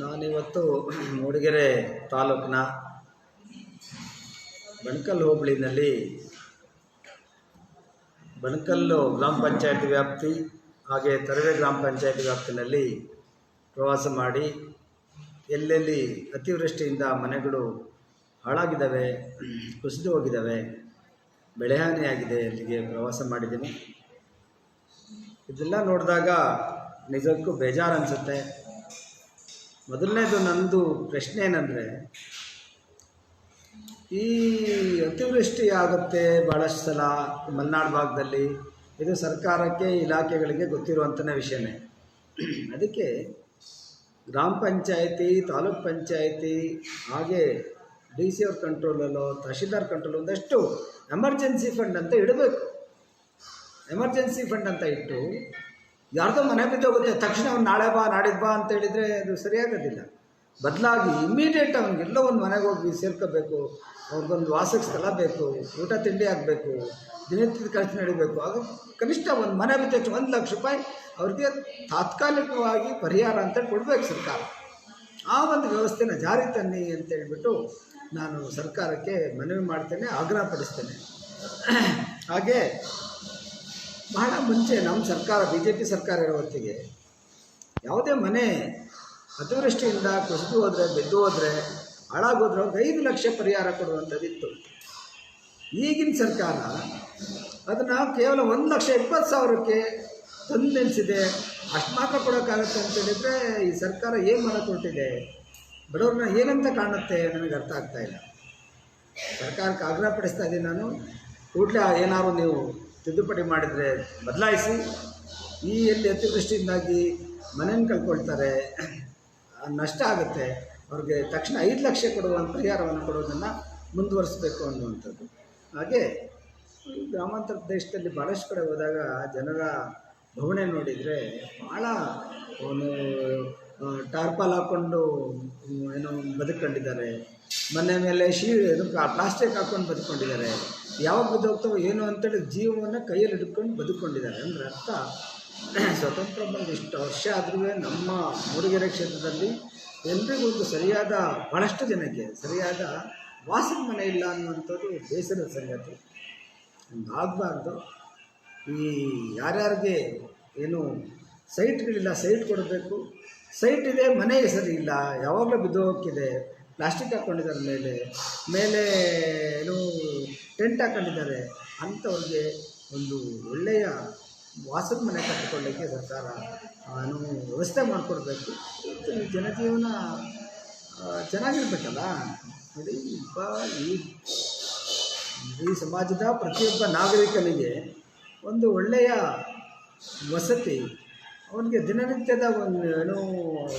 ನಾನಿವತ್ತು ಮೂಡಿಗೆರೆ ತಾಲೂಕಿನ ಬಣಕಲ್ ಹೋಬಳಿನಲ್ಲಿ ಬಣಕಲ್ಲು ಗ್ರಾಮ ಪಂಚಾಯತ್ ವ್ಯಾಪ್ತಿ ಹಾಗೆ ತರವೆ ಗ್ರಾಮ ಪಂಚಾಯತ್ ವ್ಯಾಪ್ತಿನಲ್ಲಿ ಪ್ರವಾಸ ಮಾಡಿ ಎಲ್ಲೆಲ್ಲಿ ಅತಿವೃಷ್ಟಿಯಿಂದ ಮನೆಗಳು ಹಾಳಾಗಿದ್ದಾವೆ, ಕುಸಿದು ಹೋಗಿದ್ದಾವೆ, ಬೆಳೆಹಾನಿಯಾಗಿದೆ ಅಲ್ಲಿಗೆ ಪ್ರವಾಸ ಮಾಡಿದ್ದೀನಿ. ಇದೆಲ್ಲ ನೋಡಿದಾಗ ನಿಜಕ್ಕೂ ಬೇಜಾರು ಅನಿಸುತ್ತೆ ಮೊದಲನೇದು ನಂದು ಪ್ರಶ್ನೆ ಏನಂದರೆ, ಈ ಅತಿವೃಷ್ಟಿ ಆಗುತ್ತೆ ಭಾಳಷ್ಟು ಸಲ ಮಲೆನಾಡು ಭಾಗದಲ್ಲಿ, ಇದು ಸರ್ಕಾರಕ್ಕೆ, ಇಲಾಖೆಗಳಿಗೆ ಗೊತ್ತಿರುವಂಥ ವಿಷಯನೇ. ಅದಕ್ಕೆ ಗ್ರಾಮ ಪಂಚಾಯತಿ, ತಾಲೂಕ್ ಪಂಚಾಯತಿ, ಹಾಗೆ ಡಿ ಸಿ ಅವ್ರ ಕಂಟ್ರೋಲಲ್ಲೋ, ತಹಶೀಲ್ದಾರ್ ಕಂಟ್ರೋಲ್ ಒಂದಷ್ಟು ಎಮರ್ಜೆನ್ಸಿ ಫಂಡ್ ಅಂತ ಇಡಬೇಕು. ಎಮರ್ಜೆನ್ಸಿ ಫಂಡ್ ಅಂತ ಇಟ್ಟು ಯಾರ್ದೋ ಮನೆ ಬಿದ್ದೋಗುತ್ತೆ ತಕ್ಷಣ ಅವ್ನು ನಾಳೆ ಬಾ, ನಾಡಿದ್ದು ಬಾ ಅಂತ ಹೇಳಿದರೆ ಅದು ಸರಿಯಾಗೋದಿಲ್ಲ. ಬದಲಾಗಿ ಇಮ್ಮಿಡಿಯೇಟ್ ಅವನಿಗೆಲ್ಲ ಒಂದು ಮನೆಗೆ ಹೋಗಿ ಸೇರ್ಕೋಬೇಕು, ಅವ್ರಿಗೊಂದು ವಾಸಕ್ಕೆ ಸ್ಥಳ ಬೇಕು, ಊಟ ತಿಂಡಿ ಆಗಬೇಕು, ದಿನನಿತ್ಯದ ಖರ್ಚು ನಡಿಬೇಕು. ಆಗ ಕನಿಷ್ಠ ಒಂದು ಮನೆ ಬಿದ್ದಷ್ಟು ಒಂದು ಲಕ್ಷ ರೂಪಾಯಿ ಅವ್ರಿಗೆ ತಾತ್ಕಾಲಿಕವಾಗಿ ಪರಿಹಾರ ಅಂತ ಕೊಡಬೇಕು ಸರ್ಕಾರ. ಆ ಒಂದು ವ್ಯವಸ್ಥೆನ ಜಾರಿ ತನ್ನಿ ಅಂತ ಹೇಳಿಬಿಟ್ಟು ನಾನು ಸರ್ಕಾರಕ್ಕೆ ಮನವಿ ಮಾಡ್ತೇನೆ ಆಗ್ರಹ ಪಡಿಸ್ತೇನೆ ಹಾಗೆ ಬಹಳ ಮುಂಚೆ ನಮ್ಮ ಸರ್ಕಾರ ಬಿ ಜೆ ಪಿ ಸರ್ಕಾರ ಇರೋ ಹೊತ್ತಿಗೆ ಯಾವುದೇ ಮನೆ ಅತಿವೃಷ್ಟಿಯಿಂದ ಕುಸಿದು ಹೋದರೆ, ಬಿದ್ದು ಹೋದರೆ, ಹಾಳಾಗೋದ್ರೆ ಒಂದು ಐದು ಲಕ್ಷ ಪರಿಹಾರ ಕೊಡುವಂಥದ್ದಿತ್ತು. ಈಗಿನ ಸರ್ಕಾರ ಅದನ್ನು ಕೇವಲ ಒಂದು ಲಕ್ಷ ಇಪ್ಪತ್ತು ಸಾವಿರಕ್ಕೆ ತಂದು ನಿಲ್ಲಿಸಿದೆ ಅಷ್ಟು ಮಾತ್ರ ಅಂತ ಹೇಳಿದರೆ ಈ ಸರ್ಕಾರ ಏನು ಮಾಡೋಕ್ಕೆ ಹೊರಟಿದೆ ಬಡವ್ರನ್ನ ಏನಂತ ಕಾಣುತ್ತೆ ನನಗೆ ಅರ್ಥ ಆಗ್ತಾ ಇಲ್ಲ. ಸರ್ಕಾರಕ್ಕೆ ಆಗ್ರಹ ಪಡಿಸ್ತಾ ಇದ್ದೀನಿ ನಾನು. ಕೂಡಲೇ ಏನಾದ್ರು ನೀವು ತಿದ್ದುಪಡಿ ಮಾಡಿದರೆ ಬದಲಾಯಿಸಿ ಈ ಎಲ್ಲಿ ಅತಿವೃಷ್ಟಿಯಿಂದಾಗಿ ಮನೆಯನ್ನು ಕಳ್ಕೊಳ್ತಾರೆ ನಷ್ಟ ಆಗುತ್ತೆ, ಅವ್ರಿಗೆ ತಕ್ಷಣ ಐದು ಲಕ್ಷ ಕೊಡುವ ಪರಿಹಾರವನ್ನು ಕೊಡೋದನ್ನು ಮುಂದುವರಿಸಬೇಕು ಅನ್ನುವಂಥದ್ದು. ಹಾಗೆ ಗ್ರಾಮಾಂತರ ಪ್ರದೇಶದಲ್ಲಿ ಭಾಳಷ್ಟು ಕಡೆ ಹೋದಾಗ ಜನರ ಭವಣೆ ನೋಡಿದರೆ ಭಾಳ ಅವನು ಟಾರ್ಪಾಲ್ ಹಾಕ್ಕೊಂಡು ಏನೋ ಬದುಕೊಂಡಿದ್ದಾರೆ ಮನೆ ಮೇಲೆ ಶೀ ಪ್ಲಾಸ್ಟಿಕ್ ಹಾಕ್ಕೊಂಡು ಬದುಕೊಂಡಿದ್ದಾರೆ ಯಾವಾಗ ಬಿದ್ದೋಗ್ತಾವೋ ಏನು ಅಂತೇಳಿ ಜೀವವನ್ನು ಕೈಯಲ್ಲಿ ಹಿಡ್ಕೊಂಡು ಬದುಕೊಂಡಿದ್ದಾರೆ. ಅಂದರೆ ಅರ್ಥ ಸ್ವತಂತ್ರ ಬಂದು ಇಷ್ಟು ವರ್ಷ ಆದ್ರೂ ನಮ್ಮ ಮೂಡಿಗೆರೆ ಕ್ಷೇತ್ರದಲ್ಲಿ ಎಲ್ರಿಗೂ ಒಂದು ಸರಿಯಾದ ಭಾಳಷ್ಟು ಜನಕ್ಕೆ ಸರಿಯಾದ ವಾಸದ ಮನೆ ಇಲ್ಲ ಅನ್ನುವಂಥದ್ದು ಬೇಸರದ ಸಂಗತಿ. ಆಗಬಾರ್ದು. ಈ ಯಾರ್ಯಾರಿಗೆ ಏನು ಸೈಟ್ಗಳಿಲ್ಲ, ಸೈಟ್ ಕೊಡಬೇಕು. ಸೈಟ್ ಇದೆ, ಮನೆ ಸರಿ ಇಲ್ಲ ಯಾವಾಗಲೂ ಬಿದ್ದು ಹೋಗ್ತಿದೆ ಪ್ಲಾಸ್ಟಿಕ್ ಹಾಕ್ಕೊಂಡಿದ್ದಾರೆ ಮೇಲೆ. ಮೇಲೆ ಏನು ಟೆಂಟ್ ಹಾಕ್ಕೊಂಡಿದ್ದಾರೆ ಅಂಥವ್ರಿಗೆ ಒಂದು ಒಳ್ಳೆಯ ವಾಸದ ಮನೆ ಕಟ್ಟಿಕೊಳ್ಳೋಕ್ಕೆ ಸರ್ಕಾರ, ಏನು ವ್ಯವಸ್ಥೆ ಮಾಡಿಕೊಡ್ಬೇಕು. ಮತ್ತು ಜನಜೀವನ ಚೆನ್ನಾಗಿರ್ಬೇಕಲ್ಲ? ನೋಡಿ ಇಬ್ಬ ಈ ಈ ಸಮಾಜದ ಪ್ರತಿಯೊಬ್ಬ ನಾಗರಿಕನಿಗೆ ಒಂದು ಒಳ್ಳೆಯ ವಸತಿ, ಅವನಿಗೆ ದಿನನಿತ್ಯದ ಒಂದು ಏನು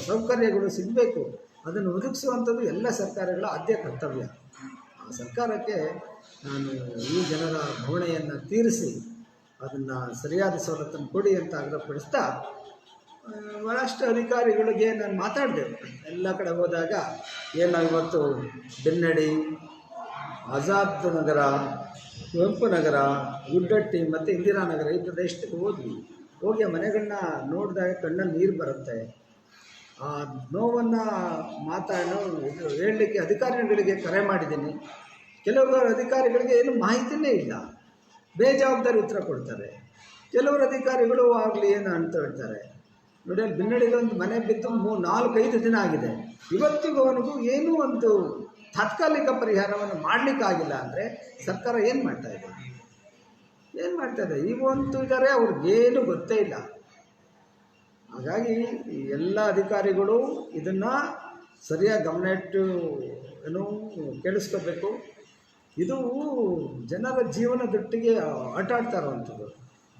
ಸೌಕರ್ಯಗಳು ಸಿಗಬೇಕು. ಅದನ್ನು ಒದಗಿಸುವಂಥದ್ದು ಎಲ್ಲ ಸರ್ಕಾರಗಳ ಆದ್ಯ ಕರ್ತವ್ಯ. ಆ ಸರ್ಕಾರಕ್ಕೆ ನಾನು ಈ ಜನರ ಭವಣೆಯನ್ನು ತೀರಿಸಿ ಅದನ್ನು ಸರಿಯಾದ ಸವಲತ್ತನ್ನು ಕೊಡಿ ಅಂತ ಆಗ್ರಹಪಡಿಸ್ತಾ ಬಹಳಷ್ಟು ಅಧಿಕಾರಿಗಳಿಗೆ ನಾನು ಮಾತಾಡಿದೆ. ಎಲ್ಲ ಕಡೆ ಹೋದಾಗ ಏನು ಇವತ್ತು ಬೆನ್ನಡಿ, ಆಜಾದ್ ನಗರ ಕುವೆಂಪು ನಗರ, ಗುಡ್ಡಟ್ಟಿ ಮತ್ತು ಇಂದಿರಾನಗರ ಈ ಪ್ರದೇಶಕ್ಕೆ ಹೋದ್ವಿ. ಹೋಗಿ ಮನೆಗಳನ್ನ ನೋಡಿದಾಗ ಕಣ್ಣಲ್ಲಿ ನೀರು ಬರುತ್ತೆ. ಆ ನೋವನ್ನು ಮಾತಾಡೋ ಹೇಳಲಿಕ್ಕೆ ಅಧಿಕಾರಿಗಳಿಗೆ ಕರೆ ಮಾಡಿದ್ದೀನಿ. ಕೆಲವರು ಅಧಿಕಾರಿಗಳಿಗೆ ಏನು ಮಾಹಿತಿನೇ ಇಲ್ಲ. ಬೇಜವಾಬ್ದಾರಿ ಉತ್ತರ ಕೊಡ್ತಾರೆ. ಕೆಲವರು ಅಧಿಕಾರಿಗಳು ಆಗಲಿ ಏನು ಅಂತ ಹೇಳ್ತಾರೆ. ನೋಡಿ ಬಿನ್ನಡಿಗೆ ಒಂದು ಮನೆ ಬಿದ್ದು ಮೂ, ನಾಲ್ಕೈದು ದಿನ ಆಗಿದೆ. ಇವತ್ತಿಗೂ ಅವನಿಗೂ ಏನೂ ಒಂದು ತಾತ್ಕಾಲಿಕ ಪರಿಹಾರವನ್ನು ಮಾಡಲಿಕ್ಕಾಗಿಲ್ಲ ಅಂದರೆ ಸರ್ಕಾರ ಏನು ಮಾಡ್ತಾ ಇದೆ? ಏನು ಮಾಡ್ತಾ ಇದೆ? ಇವಂತೂ ಇದ್ದಾರೆ ಅವ್ರಿಗೇನು ಗೊತ್ತೇ ಇಲ್ಲ. ಹಾಗಾಗಿ ಎಲ್ಲ ಅಧಿಕಾರಿಗಳು ಇದನ್ನು ಸರಿಯಾಗಿ ಗಮನ ಇಟ್ಟು ಏನು ಕೇಳಿಸ್ಕೋಬೇಕು. ಇದು ಜನರ ಜೀವನದೊಟ್ಟಿಗೆ ಆಟ ಆಡ್ತಾ ಇರುವಂಥದ್ದು.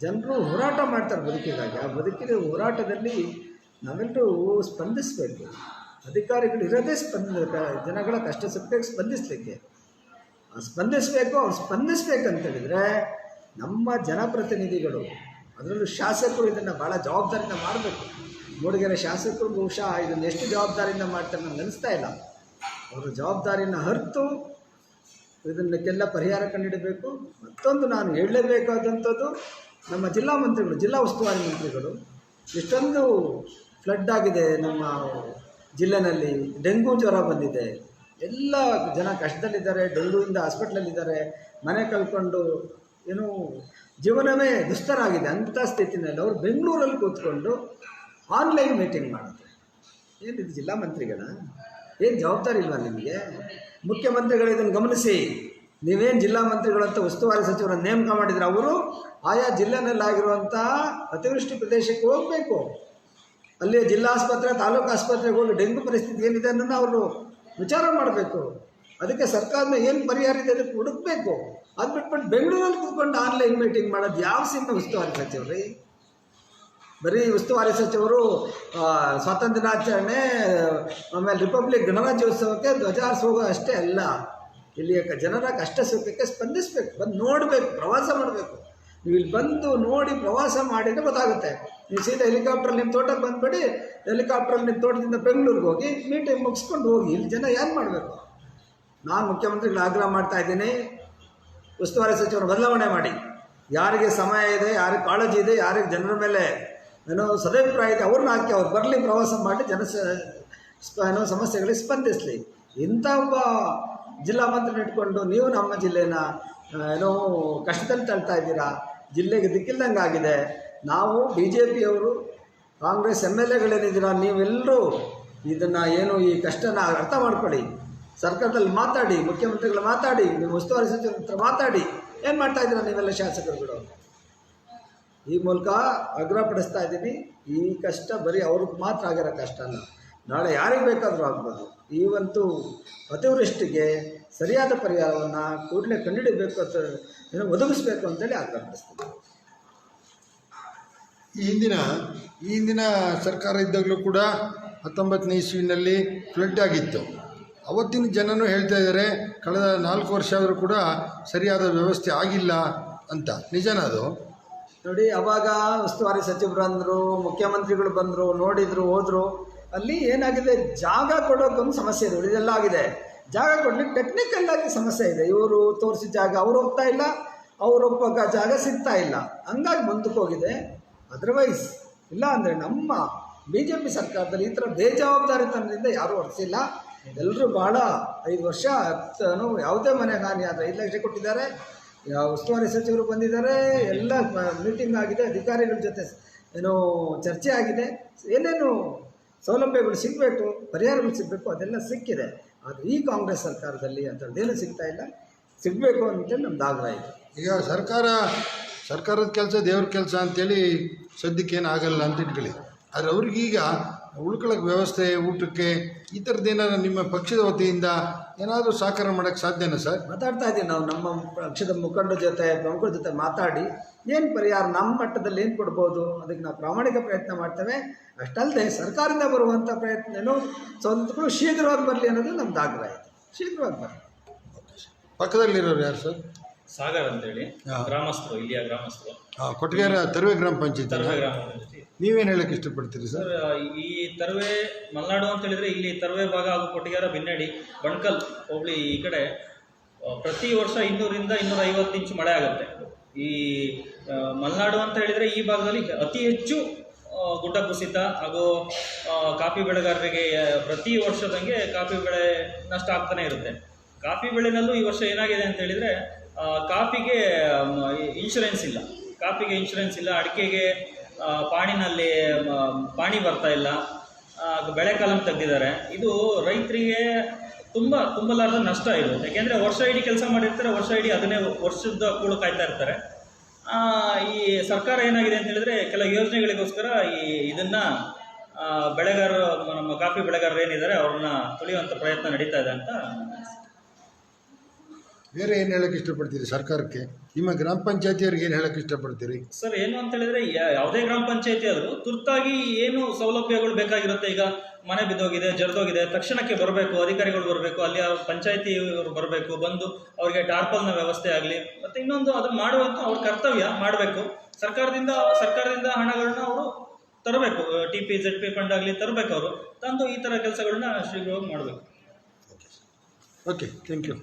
ಜನರು ಹೋರಾಟ ಮಾಡ್ತಾರೆ ಬದುಕಿಗಾಗಿ. ಆ ಬದುಕಿನ ಹೋರಾಟದಲ್ಲಿ ನಾವೆಲ್ಲರೂ ಸ್ಪಂದಿಸಬೇಕು. ಅಧಿಕಾರಿಗಳು ಇರೋದೇ ಸ್ಪಂದ, ಜನಗಳ ಕಷ್ಟ ಸುಖಕ್ಕೆ ಸ್ಪಂದಿಸಲಿಕ್ಕೆ. ಸ್ಪಂದಿಸಬೇಕು, ಅವ್ರು ಸ್ಪಂದಿಸ್ಬೇಕಂತೇಳಿದರೆ ನಮ್ಮ ಜನಪ್ರತಿನಿಧಿಗಳು ಅದರಲ್ಲೂ ಶಾಸಕರು ಇದನ್ನು ಭಾಳ ಜವಾಬ್ದಾರಿಯಿಂದ ಮಾಡಬೇಕು. ಮೂಡಿಗೆರೆ ಶಾಸಕರು ಬಹುಶಃ ಇದನ್ನು ಎಷ್ಟು ಜವಾಬ್ದಾರಿಯಿಂದ ಮಾಡ್ತಾರೆ ನನಗೆ ಅನಿಸ್ತಾ ಇಲ್ಲ. ಅವರು ಜವಾಬ್ದಾರಿಯನ್ನು ಹೊರತು ಇದನ್ನಕ್ಕೆಲ್ಲ ಪರಿಹಾರ ಕಂಡುಹಿಡಬೇಕು. ಮತ್ತೊಂದು ನಾನು ಹೇಳಲೇಬೇಕಾದಂಥದ್ದು, ನಮ್ಮ ಜಿಲ್ಲಾ ಮಂತ್ರಿಗಳು, ಜಿಲ್ಲಾ ಉಸ್ತುವಾರಿ ಮಂತ್ರಿಗಳು, ಇಷ್ಟೊಂದು ಫ್ಲಡ್ ಆಗಿದೆ ನಮ್ಮ ಜಿಲ್ಲೆನಲ್ಲಿ, ಡೆಂಗು ಜ್ವರ ಬಂದಿದೆ. ಎಲ್ಲ ಜನ ಕಷ್ಟದಲ್ಲಿದ್ದಾರೆ ಡೆಂಗೂಯಿಂದ ಹಾಸ್ಪಿಟ್ಲಲ್ಲಿದ್ದಾರೆ ಮನೆ ಕಳ್ಕೊಂಡು ಏನು ಜೀವನವೇ ದುಸ್ತರಾಗಿದೆ ಅಂಥ ಸ್ಥಿತಿನಲ್ಲಿ ಅವರು ಬೆಂಗಳೂರಲ್ಲಿ ಕೂತ್ಕೊಂಡು ಆನ್ಲೈನ್ ಮೀಟಿಂಗ್ ಮಾಡೋದು. ಏನಿದೆ ಜಿಲ್ಲಾ ಮಂತ್ರಿಗಳ? ಏನು ಜವಾಬ್ದಾರಿ ಇಲ್ವಾ ನಿಮಗೆ? ಮುಖ್ಯಮಂತ್ರಿಗಳು ಇದನ್ನು ಗಮನಿಸಿ. ನೀವೇನು ಜಿಲ್ಲಾ ಮಂತ್ರಿಗಳು ಅಂತ ಉಸ್ತುವಾರಿ ಸಚಿವರನ್ನು ನೇಮಕ ಮಾಡಿದ್ರೆ ಅವರು ಆಯಾ ಜಿಲ್ಲೆನಲ್ಲಾಗಿರುವಂಥ ಅತಿವೃಷ್ಟಿ ಪ್ರದೇಶಕ್ಕೆ ಹೋಗಬೇಕು. ಅಲ್ಲಿ ಜಿಲ್ಲಾ ಆಸ್ಪತ್ರೆ, ತಾಲೂಕು ಆಸ್ಪತ್ರೆಗೆ ಹೋಗಿ ಡೆಂಗು ಪರಿಸ್ಥಿತಿ ಏನಿದೆ ಅನ್ನೋದನ್ನು ಅವರು ವಿಚಾರ ಮಾಡಬೇಕು. ಅದಕ್ಕೆ ಸರ್ಕಾರನ ಏನು ಪರಿಹಾರ ಇದೆ ಅದಕ್ಕೆ ಹುಡುಕ್ಬೇಕು. ಅದು ಬಿಟ್ಬಿಟ್ಟು ಬೆಂಗಳೂರಲ್ಲಿ ಕೂತ್ಕೊಂಡು ಆನ್ಲೈನ್ ಮೀಟಿಂಗ್ ಮಾಡೋದು ಯಾವ ಸಿನಿಮಾ ಉಸ್ತುವಾರಿ ಸಚಿವರಿ ಬರೀ ಉಸ್ತುವಾರಿ ಸಚಿವರು ಸ್ವಾತಂತ್ರ್ಯ ದಿನಾಚರಣೆ ಆಮೇಲೆ ರಿಪಬ್ಲಿಕ್ ಗಣರಾಜ್ಯೋತ್ಸವಕ್ಕೆ ಧ್ವಜ ಅಷ್ಟೇ ಅಲ್ಲ. ಇಲ್ಲಿಯ ಜನರ ಕಷ್ಟ ಸುಖಕ್ಕೆ ಸ್ಪಂದಿಸಬೇಕು, ಬಂದು ನೋಡಬೇಕು, ಪ್ರವಾಸ ಮಾಡಬೇಕು. ನೀವು ಇಲ್ಲಿ ಬಂದು ನೋಡಿ ಪ್ರವಾಸ ಮಾಡಿದ್ರೆ ಗೊತ್ತಾಗುತ್ತೆ. ನೀವು ಸೀದಾ ಹೆಲಿಕಾಪ್ಟ್ರಲ್ಲಿ ನಿಮ್ಮ ತೋಟಕ್ಕೆ ಬಂದುಬಿಡಿ ಹೆಲಿಕಾಪ್ಟ್ರಲ್ಲಿ ನಿಮ್ಮ ತೋಟದಿಂದ ಬೆಂಗಳೂರಿಗೆ ಹೋಗಿ ಮೀಟಿಂಗ್ ಮುಗಿಸ್ಕೊಂಡು ಹೋಗಿ, ಇಲ್ಲಿ ಜನ ಏನು ಮಾಡಬೇಕು? ನಾನು ಮುಖ್ಯಮಂತ್ರಿಗಳು ಆಗ್ರಹ ಮಾಡ್ತಾ ಇದ್ದೀನಿ. ಉಸ್ತುವಾರಿ ಸಚಿವರು ಬದಲಾವಣೆ ಮಾಡಿ. ಯಾರಿಗೆ ಸಮಯ ಇದೆ, ಯಾರಿಗೆ ಕಾಳಜಿ ಇದೆ, ಯಾರಿಗೆ ಜನರ ಮೇಲೆ ಏನೋ ಸದಭಿಪ್ರಾಯ ಇದೆ, ಅವ್ರನ್ನ ಹಾಕಿ ಅವ್ರು ಬರಲಿ, ಪ್ರವಾಸ ಮಾಡಿ ಜನ ಏನೋ ಸಮಸ್ಯೆಗಳಿಗೆ ಸ್ಪಂದಿಸಲಿ. ಇಂಥ ಒಬ್ಬ ಜಿಲ್ಲಾ ಮಂತ್ರಿನ ಇಟ್ಕೊಂಡು ನೀವು ನಮ್ಮ ಜಿಲ್ಲೆನ ಏನೋ ಕಷ್ಟದಲ್ಲಿ ತಳ್ತಾ ಇದ್ದೀರಾ, ಜಿಲ್ಲೆಗೆ ದಿಕ್ಕಿಲ್ದಂಗೆ ಆಗಿದೆ. ನಾವು ಬಿ ಜೆ ಪಿಯವರು ಕಾಂಗ್ರೆಸ್ ಎಂ ಎಲ್ ಎಗಳೇನಿದ್ದೀರಾ ನೀವೆಲ್ಲರೂ ಇದನ್ನು ಏನು ಈ ಕಷ್ಟನ ಅರ್ಥ ಮಾಡ್ಕೊಳ್ಳಿ. ಸರ್ಕಾರದಲ್ಲಿ ಮಾತಾಡಿ, ಮುಖ್ಯಮಂತ್ರಿಗಳು ಮಾತಾಡಿ ನಿಮ್ಮ ಉಸ್ತುವಾರಿ ಸಚಿವರ ಹತ್ರ ಮಾತಾಡಿ, ಏನು ಮಾಡ್ತಾ ಇದ್ದೀರಾ ನೀವೆಲ್ಲ ಶಾಸಕರುಗಳು ಈ ಮೂಲಕ ಆಗ್ರಹಪಡಿಸ್ತಾ ಇದ್ದೀನಿ, ಈ ಕಷ್ಟ ಬರೀ ಅವ್ರಿಗೆ ಮಾತ್ರ ಆಗಿರೋ ಕಷ್ಟ ಅಲ್ಲ. ನಾಳೆ ಯಾರಿಗೆ ಬೇಕಾದರೂ ಆಗ್ಬೋದು. ಈ ಒಂದು ಅತಿವೃಷ್ಟಿಗೆ ಸರಿಯಾದ ಪರಿಹಾರವನ್ನು ಕೂಡಲೇ ಕಂಡುಹಿಡಬೇಕು ಅಂತ ಏನೋ ಒದಗಿಸ್ಬೇಕು ಅಂತೇಳಿ ಆಗ್ರಹಪಡಿಸ್ತೀನಿ ಈ ಹಿಂದಿನ ಈ ಹಿಂದಿನ ಸರ್ಕಾರ ಇದ್ದಾಗಲೂ ಕೂಡ ಹತ್ತೊಂಬತ್ತನೇ ಇಸ್ವಿನಲ್ಲಿ ಫ್ಲಡ್ ಆಗಿತ್ತು. ಅವತ್ತಿನ ಜನನೂ ಹೇಳ್ತಾ ಇದ್ದಾರೆ, ಕಳೆದ ನಾಲ್ಕು ವರ್ಷ ಆದರೂ ಕೂಡ ಸರಿಯಾದ ವ್ಯವಸ್ಥೆ ಆಗಿಲ್ಲ ಅಂತ. ನಿಜನ ಅದು? ನೋಡಿ, ಅವಾಗ ಉಸ್ತುವಾರಿ ಸಚಿವರು ಅಂದರು ಮುಖ್ಯಮಂತ್ರಿಗಳು ಬಂದರು, ನೋಡಿದರು, ಹೋದರು, ಅಲ್ಲಿ ಏನಾಗಿದೆ? ಜಾಗ ಕೊಡೋಕ್ಕೊಂದು ಸಮಸ್ಯೆ ಇದೆ. ಇದೆಲ್ಲ ಆಗಿದೆ. ಜಾಗ ಕೊಡ್ಲಿಕ್ಕೆ ಟೆಕ್ನಿಕಲ್ ಆಗಿ ಸಮಸ್ಯೆ ಇದೆ. ಇವರು ತೋರಿಸಿದ ಜಾಗ ಅವ್ರು ಹೋಗ್ತಾ ಇಲ್ಲ, ಅವ್ರು ಒಪ್ಪಾಗ ಜಾಗ ಸಿಗ್ತಾ ಇಲ್ಲ. ಹಂಗಾಗಿ ಮುಂದಕ್ಕೆ ಹೋಗಿದೆ. ಅದರ್ವೈಸ್ ಇಲ್ಲ ಅಂದರೆ ನಮ್ಮ ಬಿ ಜೆ ಪಿ ಸರ್ಕಾರದಲ್ಲಿ ಈ ಥರ ಬೇಜವಾಬ್ದಾರಿತನದಿಂದ ಯಾರೂ ಹೊರಸಿಲ್ಲ ಎಲ್ಲರೂ ಭಾಳ ಐದು ವರ್ಷ ಹತ್ತನು ಯಾವುದೇ ಮನೆ ಹಾನಿ ಆದರೆ ಐದು ಲಕ್ಷ ಕೊಟ್ಟಿದ್ದಾರೆ. ಉಸ್ತುವಾರಿ ಸಚಿವರು ಬಂದಿದ್ದಾರೆ, ಎಲ್ಲ ಮೀಟಿಂಗ್ ಆಗಿದೆ, ಅಧಿಕಾರಿಗಳ ಜೊತೆ ಏನೋ ಚರ್ಚೆ ಆಗಿದೆ. ಏನೇನು ಸೌಲಭ್ಯಗಳು ಸಿಗಬೇಕು, ಪರಿಹಾರಗಳು ಸಿಗಬೇಕು, ಅದೆಲ್ಲ ಸಿಕ್ಕಿದೆ. ಆದರೆ ಈ ಕಾಂಗ್ರೆಸ್ ಸರ್ಕಾರದಲ್ಲಿ ಅಂಥದ್ದೇನು ಸಿಗ್ತಾ ಇಲ್ಲ. ಸಿಗಬೇಕು ಅಂತೇಳಿ ನಮ್ದು ಆಗ್ರಹ ಇದೆ. ಈಗ ಸರ್ಕಾರ, ಸರ್ಕಾರದ ಕೆಲಸ ದೇವ್ರ ಕೆಲಸ ಅಂತೇಳಿ ಸದ್ಯಕ್ಕೇನು ಆಗಲ್ಲ ಅಂತ ಇಟ್ಕೊಳ್ಳಿ. ಆದರೆ ಅವ್ರಿಗೀಗ ಉಳ್ಕೊಳ್ಳೋಕೆ ವ್ಯವಸ್ಥೆ ಊಟಕ್ಕೆ ಈ ಥರದ್ದು ಏನಾದ್ರು ನಿಮ್ಮ ಪಕ್ಷದ ವತಿಯಿಂದ ಏನಾದರೂ ಸಹಕಾರ ಮಾಡೋಕ್ಕೆ ಸಾಧ್ಯನಾ ಸರ್? ಮಾತಾಡ್ತಾ ಇದ್ದೀವಿ ನಾವು ನಮ್ಮ ಪಕ್ಷದ ಮುಖಂಡರ ಜೊತೆ ಪ್ರಮುಖರ ಜೊತೆ ಮಾತಾಡಿ ಏನು ಪರಿಹಾರ ನಮ್ಮ ಮಟ್ಟದಲ್ಲಿ ಏನು ಕೊಡ್ಬೋದು ಅದಕ್ಕೆ ನಾವು ಪ್ರಾಮಾಣಿಕ ಪ್ರಯತ್ನ ಮಾಡ್ತೇವೆ. ಅಷ್ಟಲ್ಲದೆ ಸರ್ಕಾರದಿಂದ ಬರುವಂಥ ಪ್ರಯತ್ನನೂ ಸ್ವಂತಗಳು ಶೀಘ್ರವಾಗಿ ಬರಲಿ ಅನ್ನೋದು ನಮ್ದು ಆಗ್ರಹ ಇದೆ. ಶೀಘ್ರವಾಗಿ ಬರಲಿ. ಪಕ್ಕದಲ್ಲಿರೋರು ಯಾರು ಸರ್? ಸಾಗರ್ ಅಂತೇಳಿ. ಹಾ. ಗ್ರಾಮಸ್ಥರು ಇಲ್ಲಿಯ ಗ್ರಾಮಸ್ಥರು. ಹಾಂ ಕೊಟ್ಟಿಗೆರ ತರುವೆ ಗ್ರಾಮ ಪಂಚಾಯತ್. ತರವೆ ಗ್ರಾಮ ಪಂಚಾಯತಿ. ನೀವೇನು ಹೇಳಕ್ಕೆ ಇಷ್ಟಪಡ್ತೀರಿ ಸರ್? ಈ ತರುವೆ ಮಲೆನಾಡು ಅಂತ ಹೇಳಿದ್ರೆ ಇಲ್ಲಿ ತರುವೆ ಭಾಗ ಹಾಗೂ ಕೊಟ್ಟಿಗೆರ ಬಿನ್ನಡಿ, ಬಣ್ಕಲ್, ಹೋಬಳಿ ಈ ಕಡೆ ಪ್ರತಿ ವರ್ಷ ಇನ್ನೂರಿಂದ ಇನ್ನೂರ ಐವತ್ತು ಇಂಚು ಮಳೆ ಆಗುತ್ತೆ. ಈ ಮಲೆನಾಡು ಅಂತ ಹೇಳಿದ್ರೆ ಈ ಭಾಗದಲ್ಲಿ ಅತಿ ಹೆಚ್ಚು ಗುಡ್ಡ ಕುಸಿತ ಹಾಗೂ ಕಾಫಿ ಬೆಳೆಗಾರರಿಗೆ ಪ್ರತಿ ವರ್ಷದಂಗೆ ಕಾಫಿ ಬೆಳೆ ನಷ್ಟ ಆಗ್ತಾನೆ ಇರುತ್ತೆ. ಕಾಫಿ ಬೆಳೆನಲ್ಲೂ ಈ ವರ್ಷ ಏನಾಗಿದೆ ಅಂತ ಹೇಳಿದ್ರೆ ಕಾಫಿಗೆ ಇನ್ಶೂರೆನ್ಸ್ ಇಲ್ಲ. ಕಾಫಿಗೆ ಇನ್ಶೂರೆನ್ಸ್ ಇಲ್ಲ, ಅಡಿಕೆಗೆ ಪಾಣಿನಲ್ಲಿ ಪಾಣಿ ಬರ್ತಾ ಇಲ್ಲ. ಬೆಳೆ ಕಾಲಂ ತೆಗೆದಿದ್ದಾರೆ. ಇದು ರೈತರಿಗೆ ತುಂಬ ತುಂಬಲಾರದ ನಷ್ಟ ಇದು. ಯಾಕೆಂದರೆ ವರ್ಷ ಇಡೀ ಕೆಲಸ ಮಾಡಿರ್ತಾರೆ, ವರ್ಷ ಇಡೀ ಅದನ್ನೇ ವರ್ಷದ ಕೂಳು ಕಾಯ್ತಾ ಇರ್ತಾರೆ. ಈ ಸರ್ಕಾರ ಏನಾಗಿದೆ ಅಂತ ಹೇಳಿದ್ರೆ ಕೆಲವು ಯೋಜನೆಗಳಿಗೋಸ್ಕರ ಈ ಇದನ್ನ ಬೆಳೆಗಾರರು, ನಮ್ಮ ಕಾಫಿ ಬೆಳೆಗಾರರು ಏನಿದ್ದಾರೆ, ಅವ್ರನ್ನ ತುಳಿಯುವಂಥ ಪ್ರಯತ್ನ ನಡೀತಾ ಇದೆ ಅಂತ ಬೇರೆ ಏನು ಹೇಳಕ್ಕೆ ಇಷ್ಟಪಡ್ತೀರಿ ಸರ್ಕಾರಕ್ಕೆ? ನಿಮ್ಮ ಗ್ರಾಮ ಪಂಚಾಯತಿಯವ್ರಿಗೆ ಏನು ಹೇಳಕ್ಕೆ ಇಷ್ಟಪಡ್ತೀರಿ? ಸರ್ ಏನು ಅಂತ ಹೇಳಿದ್ರೆ ಯಾ- ಯಾವುದೇ ಗ್ರಾಮ ಪಂಚಾಯತಿ ಆದರೂ ತುರ್ತಾಗಿ ಏನು ಸೌಲಭ್ಯಗಳು ಬೇಕಾಗಿರುತ್ತೆ. ಈಗ ಮನೆ ಬಿದ್ದೋಗಿದೆ ಜರ್ದೋಗಿದೆ ತಕ್ಷಣಕ್ಕೆ ಬರಬೇಕು ಅಧಿಕಾರಿಗಳು ಬರಬೇಕು ಅಲ್ಲಿ ಪಂಚಾಯತಿ ಇವರು ಬರಬೇಕು ಬಂದು ಅವರಿಗೆ ಟಾರ್ಪಲ್ನ ವ್ಯವಸ್ಥೆ ಆಗಲಿ ಮತ್ತು ಇನ್ನೊಂದು ಅದು ಮಾಡುವಂಥ ಅವ್ರ ಕರ್ತವ್ಯ ಮಾಡಬೇಕು. ಸರ್ಕಾರದಿಂದ ಸರ್ಕಾರದಿಂದ ಹಣಗಳನ್ನ ಅವರು ತರಬೇಕು. T P Z P fund ಆಗಲಿ ತರಬೇಕು ಅವರು. ತಂದು ಈ ಥರ ಕೆಲಸಗಳನ್ನ ಶೀಘ್ರವಾಗಿ ಮಾಡಬೇಕು. Okay thank you